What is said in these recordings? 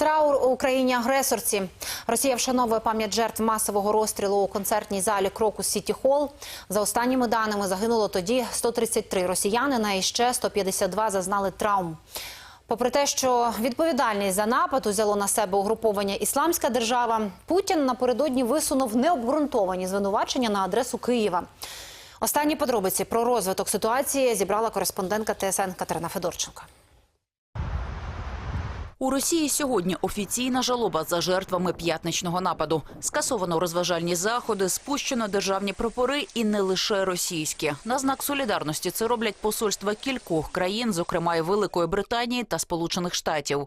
Траур у Україні агресорці. Росія вшановує пам'ять жертв масового розстрілу у концертній залі Крокус Сіті Холл. За останніми даними загинуло тоді 133 росіянина і ще 152 зазнали травм. Попри те, що відповідальність за напад узяло на себе угруповання Ісламська держава, Путін напередодні висунув необґрунтовані звинувачення на адресу Києва. Останні подробиці про розвиток ситуації зібрала кореспондентка ТСН Катерина Федорченко. У Росії сьогодні офіційна жалоба за жертвами п'ятничного нападу. Скасовано розважальні заходи, спущено державні прапори і не лише російські. На знак солідарності це роблять посольства кількох країн, зокрема і Великої Британії та Сполучених Штатів.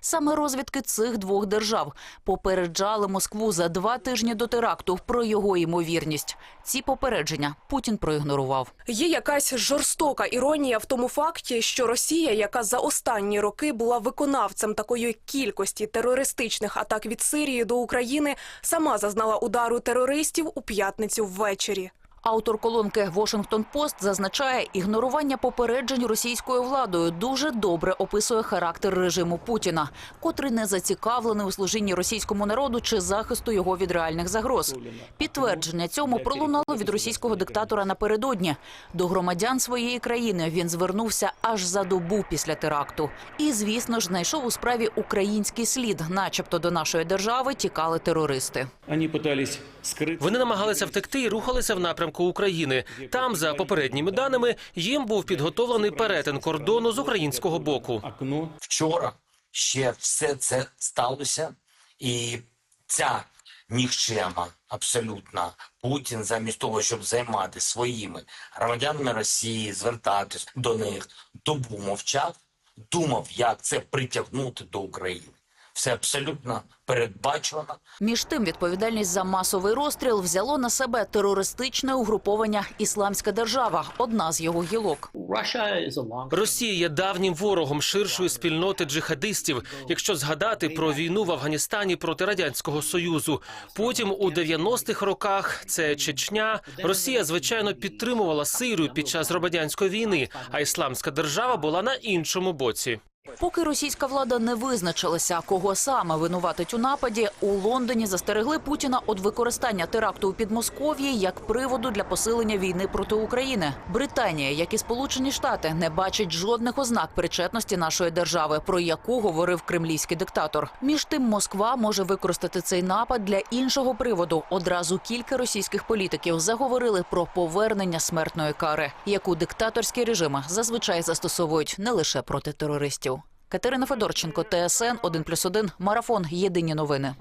Саме розвідки цих двох держав попереджали Москву за два тижні до теракту про його ймовірність. Ці попередження Путін проігнорував. Є якась жорстока іронія в тому факті, що Росія, яка за останні роки була виконавцем такої кількості терористичних атак від Сирії до України, сама зазнала удару терористів у п'ятницю ввечері. Автор колонки Washington Post зазначає, ігнорування попереджень російською владою дуже добре описує характер режиму Путіна, котрий не зацікавлений у служінні російському народу чи захисту його від реальних загроз. Підтвердження цьому пролунало від російського диктатора напередодні. До громадян своєї країни він звернувся аж за добу після теракту. І, звісно ж, знайшов у справі український слід, начебто до нашої держави тікали терористи. Вони намагалися втекти і рухалися в напрямку України. Там, за попередніми даними, їм був підготовлений перетин кордону з українського боку. вчора ще все це сталося, і ця нікчема абсолютно Путін, замість того, щоб займати своїми громадянами Росії, звертатись до них, добу мовчав, думав, як це притягнути до України. Все абсолютно передбачувано, Між тим, відповідальність за масовий розстріл взяло на себе терористичне угруповання Ісламська держава, одна з його гілок. Росія є давнім ворогом ширшої спільноти джихадистів. Якщо згадати про війну в Афганістані проти радянського союзу, потім у 90-х роках це Чечня. Росія звичайно підтримувала Сирію під час громадянської війни, а ісламська держава була на іншому боці. Поки російська влада не визначилася, кого саме винуватить у нападі, у Лондоні застерегли Путіна від використання теракту у Підмосков'ї як приводу для посилення війни проти України. Британія, як і Сполучені Штати, не бачить жодних ознак причетності нашої держави, про яку говорив кремлівський диктатор. Між тим, Москва може використати цей напад для іншого приводу. Одразу кілька російських політиків заговорили про повернення смертної кари, яку диктаторські режими зазвичай застосовують не лише проти терористів. Катерина Федорченко, ТСН 1+,1, Марафон. Єдині новини.